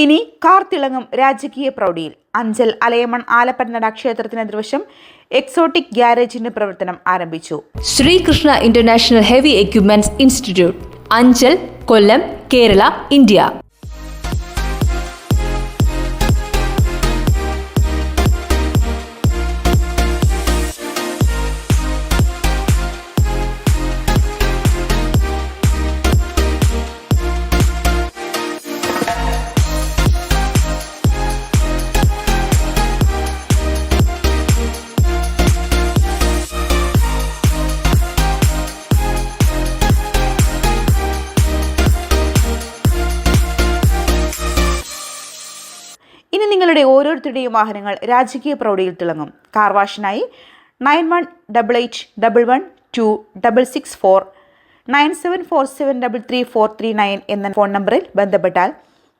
ഇനി കാർത്തിളങ്ങും രാജകീയ പ്രൗഢിയിൽ. അഞ്ചൽ അലയമൺ ആലപ്പന്നട ക്ഷേത്രത്തിന് എതിർവശം എക്സോട്ടിക് ഗ്യാരേജിന്റെ പ്രവർത്തനം ആരംഭിച്ചു. Sreekrishna international heavy equipments institute Anchal Kollam Kerala India. ഇനി നിങ്ങളുടെ ഓരോരുത്തരുടെയും വാഹനങ്ങൾ രാജകീയ പ്രൗഢിയിൽ തിളങ്ങും. Car വാഷിനായി nine one double eight double one two double six four nine seven four seven double three four three nine എന്ന ഫോൺ നമ്പറിൽ ബന്ധപ്പെട്ടാൽ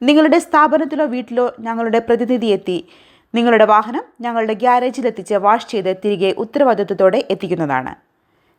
നിങ്ങളുടെ സ്ഥാപനത്തിലോ വീട്ടിലോ ഞങ്ങളുടെ പ്രതിനിധി എത്തി. നിങ്ങളുടെ വാഹനം ഞങ്ങളുടെ ഗ്യാരേജിലെത്തിച്ച് വാഷ് ചെയ്ത് തിരികെ ഉത്തരവാദിത്വത്തോടെ എത്തിക്കുന്നതാണ്.